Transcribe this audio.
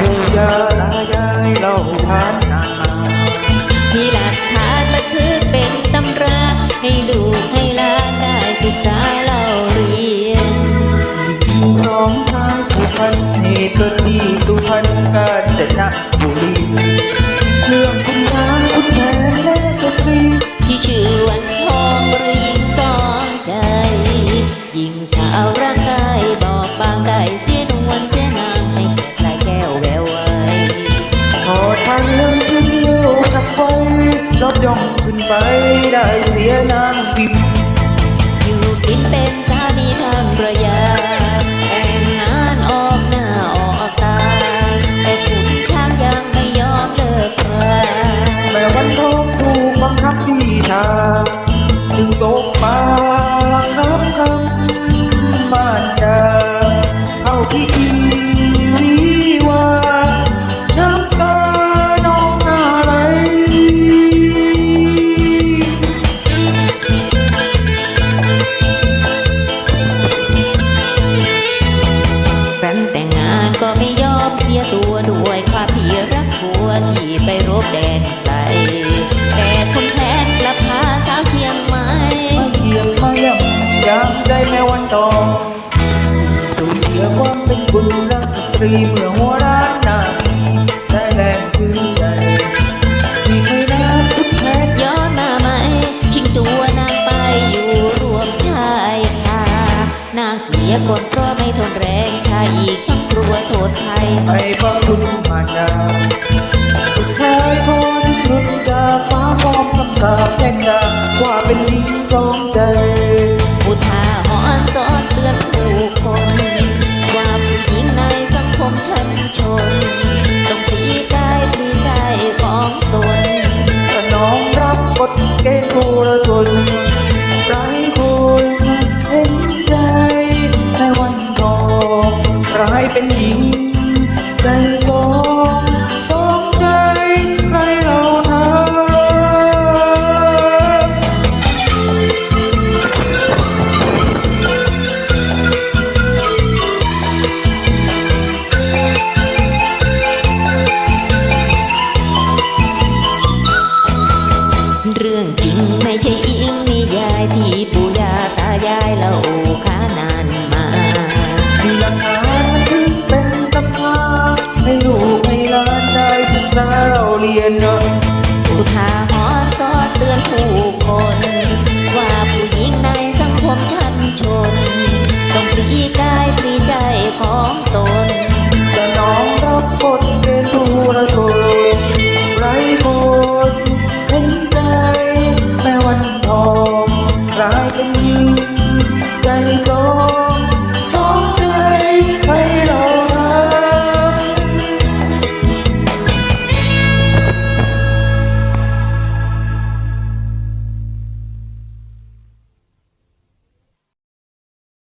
ผู้เจอหน้ายายเราทานนามีหลักฐานและคือเป็นตำราให้ดูให้ลาได้ศึกษาเราเรียนสองทางสุพรรเหตุเกิดที่สุพรรณกาญจนบุรีเรื่องคุณยามคุณแม่และสตรีที่ชื่อวัน ย่องขึ้นไปได้เสียนางบิมอยู่กินเป็นสามีภรรยาแต่งงานออกหน้าออกตาแต่ขุนช้างยังไม่ยอมเลิกราแต่วันทองถูกบังคับที่ทางจึงตกปลาน้ำคำบ้านดาเข้าพิธี ก็ไม่ยอมเสียตัวด้วยความที่รักผัวที่ไปรบแดนไกลแต่คุณแทนกลับพาสาวเชียงใหม่มาเยี่ยมมาย่ำยามใจแม่วันทองสูญเสียความเป็นบุญรักสตรีเมื่อหัวายเป็นหญิงใจสองสองใจใครเราทำเรื่องจริงไม่ใช่อิงนิยายที่ปู่ย่าตายายเล่าขาเราเรียนเนอะอุทาหรณ์สอนเตือนผู้คน ว่าผู้หญิงในสังคมทันชน ต้องปลีก